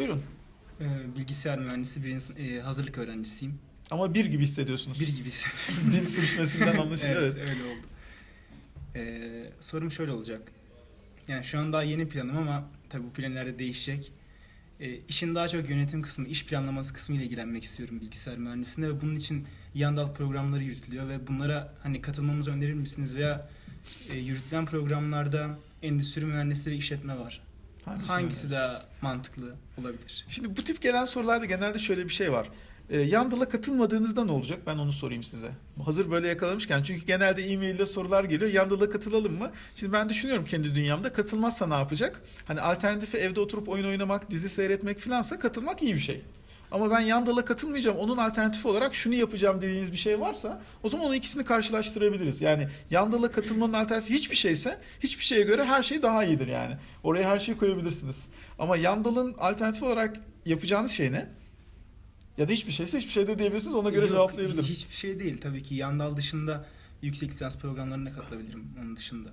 Buyurun. Ee, bilgisayar mühendisi bir ins- e, hazırlık öğrencisiyim. Ama bir gibi hissediyorsunuz. Bir gibi hissediyorum. Dil sürüşmesinden anlaşılıyor. evet, evet. öyle oldu. Ee, sorum şöyle olacak. Yani şu an daha yeni planım ama tabii bu planlar da değişecek. Ee, işin daha çok yönetim kısmı, iş planlaması kısmı ile ilgilenmek istiyorum bilgisayar mühendisliğinde ve bunun için Yandal programları yürütülüyor ve bunlara hani katılmamızı önerir misiniz veya e, yürütülen programlarda endüstri mühendisliği ve işletme var. Hangisi önerirsin? daha mantıklı olabilir? Şimdi bu tip gelen sorularda genelde şöyle bir şey var. Ee, Yandal'a katılmadığınızda ne olacak? Ben onu sorayım size. Hazır böyle yakalamışken çünkü genelde e-mailde sorular geliyor. Yandal'a katılalım mı? Şimdi ben düşünüyorum kendi dünyamda katılmazsa ne yapacak? Hani alternatifi evde oturup oyun oynamak, dizi seyretmek filansa katılmak iyi bir şey. Ama ben Yandal'a katılmayacağım. Onun alternatifi olarak şunu yapacağım dediğiniz bir şey varsa o zaman onun ikisini karşılaştırabiliriz. Yani Yandal'a katılmanın alternatifi hiçbir şeyse hiçbir şeye göre her şey daha iyidir yani. Oraya her şeyi koyabilirsiniz. Ama Yandal'ın alternatif olarak yapacağınız şey ne? Ya da hiçbir şeyse hiçbir şey de diyebilirsiniz. Ona göre Yok, cevaplayabilirim. Hiçbir şey değil tabii ki. Yandal dışında yüksek lisans programlarına katılabilirim onun dışında.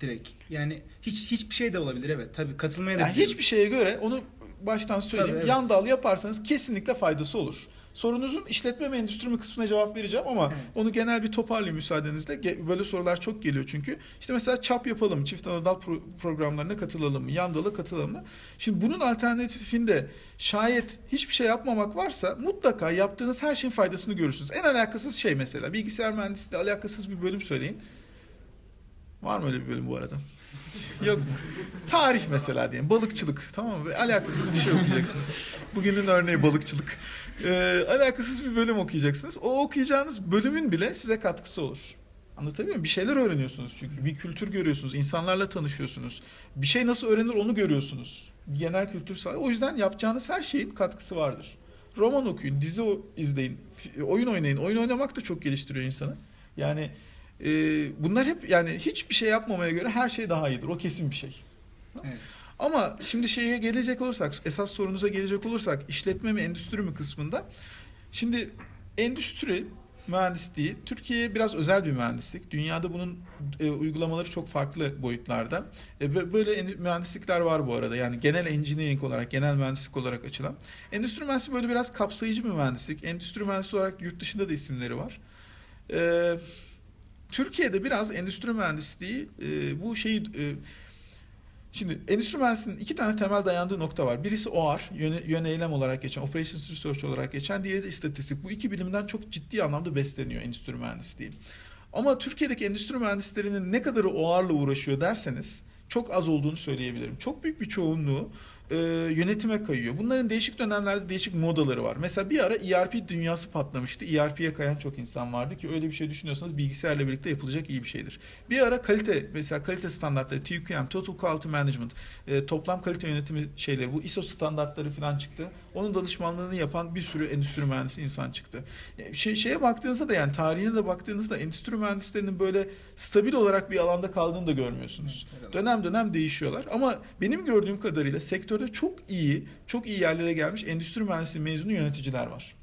Direkt. Yani hiç hiçbir şey de olabilir evet. Tabii katılmaya da Yani hiçbir şeye göre onu baştan söyleyeyim. Tabii, evet. Yandal yaparsanız kesinlikle faydası olur. Sorunuzun işletme mi endüstri mi kısmına cevap vereceğim ama Evet. onu genel bir toparlayayım müsaadenizle. Böyle sorular çok geliyor çünkü. İşte mesela çap yapalım? Çift anadal pro- programlarına katılalım mı? Yandal'a katılalım mı? Şimdi bunun alternatifinde şayet hiçbir şey yapmamak varsa mutlaka yaptığınız her şeyin faydasını görürsünüz. En alakasız şey mesela bilgisayar mühendisliği alakasız bir bölüm söyleyin. Var mı öyle bir bölüm bu arada? Yok. Tarih mesela diyelim. Balıkçılık. Tamam mı? Alakasız bir şey okuyacaksınız. Bugünün örneği balıkçılık. Ee, alakasız bir bölüm okuyacaksınız. O okuyacağınız bölümün bile size katkısı olur. Anlatabiliyor muyum? Bir şeyler öğreniyorsunuz çünkü. Bir kültür görüyorsunuz. insanlarla tanışıyorsunuz. Bir şey nasıl öğrenir onu görüyorsunuz. Bir genel kültür sağlıyor. O yüzden yapacağınız her şeyin katkısı vardır. Roman okuyun, dizi izleyin, oyun oynayın. Oyun oynamak da çok geliştiriyor insanı. Yani e, bunlar hep yani hiçbir şey yapmamaya göre her şey daha iyidir. O kesin bir şey. Evet. Ama şimdi şeye gelecek olursak, esas sorunuza gelecek olursak işletme mi endüstri mi kısmında. Şimdi endüstri mühendisliği Türkiye biraz özel bir mühendislik. Dünyada bunun e, uygulamaları çok farklı boyutlarda. E, bö- böyle mühendislikler var bu arada. Yani genel engineering olarak, genel mühendislik olarak açılan. Endüstri mühendisliği böyle biraz kapsayıcı bir mühendislik. Endüstri mühendisliği olarak yurt dışında da isimleri var. E, Türkiye'de biraz endüstri mühendisliği e, bu şeyi e, Şimdi endüstri iki tane temel dayandığı nokta var. Birisi OR, yöne, yön eylem olarak geçen, Operations Research olarak geçen, diğeri de istatistik. Bu iki bilimden çok ciddi anlamda besleniyor endüstri mühendisliği. Ama Türkiye'deki endüstri mühendislerinin ne kadarı OR'la uğraşıyor derseniz çok az olduğunu söyleyebilirim. Çok büyük bir çoğunluğu e, yönetime kayıyor. Bunların değişik dönemlerde değişik modaları var. Mesela bir ara ERP dünyası patlamıştı. ERP'ye kayan çok insan vardı ki öyle bir şey düşünüyorsanız bilgisayarla birlikte yapılacak iyi bir şeydir. Bir ara kalite mesela kalite standartları TQM, Total Quality Management, e, toplam kalite yönetimi şeyleri bu ISO standartları falan çıktı. Onun danışmanlığını yapan bir sürü endüstri mühendisi insan çıktı. E, Şey, şeye baktığınızda da yani tarihine de baktığınızda endüstri mühendislerinin böyle stabil olarak bir alanda kaldığını da görmüyorsunuz. Evet. Dönem dönem değişiyorlar ama benim gördüğüm kadarıyla sektörde çok iyi, çok iyi yerlere gelmiş endüstri mühendisliği mezunu yöneticiler var.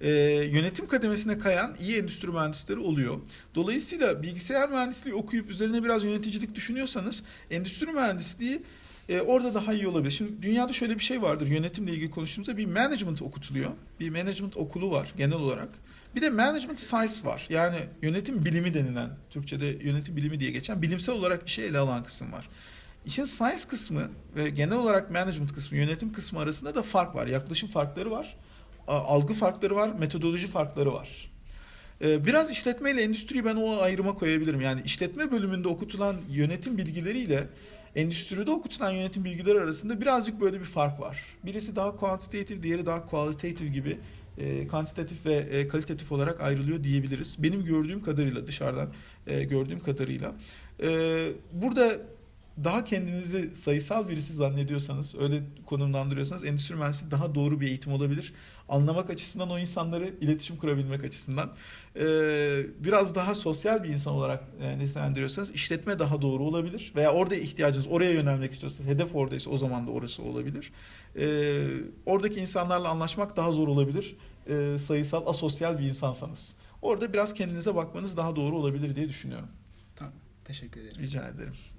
Ee, yönetim kademesine kayan iyi endüstri mühendisleri oluyor. Dolayısıyla bilgisayar mühendisliği okuyup üzerine biraz yöneticilik düşünüyorsanız endüstri mühendisliği e, orada daha iyi olabilir. Şimdi dünyada şöyle bir şey vardır. Yönetimle ilgili konuştuğumuzda bir management okutuluyor. Bir management okulu var genel olarak. Bir de management science var. Yani yönetim bilimi denilen, Türkçe'de yönetim bilimi diye geçen bilimsel olarak işe ele alan kısım var. İşin science kısmı ve genel olarak management kısmı, yönetim kısmı arasında da fark var. Yaklaşım farkları var. Algı farkları var, metodoloji farkları var. Ee, Biraz işletme ile endüstriyi ben o ayrıma koyabilirim. Yani işletme bölümünde okutulan yönetim bilgileriyle endüstride okutulan yönetim bilgileri arasında birazcık böyle bir fark var. Birisi daha quantitative, diğeri daha qualitative gibi e, kantitatif ve e, kalitatif olarak ayrılıyor diyebiliriz. Benim gördüğüm kadarıyla dışarıdan e, gördüğüm kadarıyla. E, burada daha kendinizi sayısal birisi zannediyorsanız, öyle konumlandırıyorsanız endüstri mühendisliği daha doğru bir eğitim olabilir. Anlamak açısından o insanları iletişim kurabilmek açısından. Ee, biraz daha sosyal bir insan olarak e, nitelendiriyorsanız işletme daha doğru olabilir. Veya orada ihtiyacınız, oraya yönelmek istiyorsanız, hedef oradaysa o zaman da orası olabilir. Ee, oradaki insanlarla anlaşmak daha zor olabilir. Ee, sayısal, asosyal bir insansanız. Orada biraz kendinize bakmanız daha doğru olabilir diye düşünüyorum. Tamam. Teşekkür ederim. Rica ederim.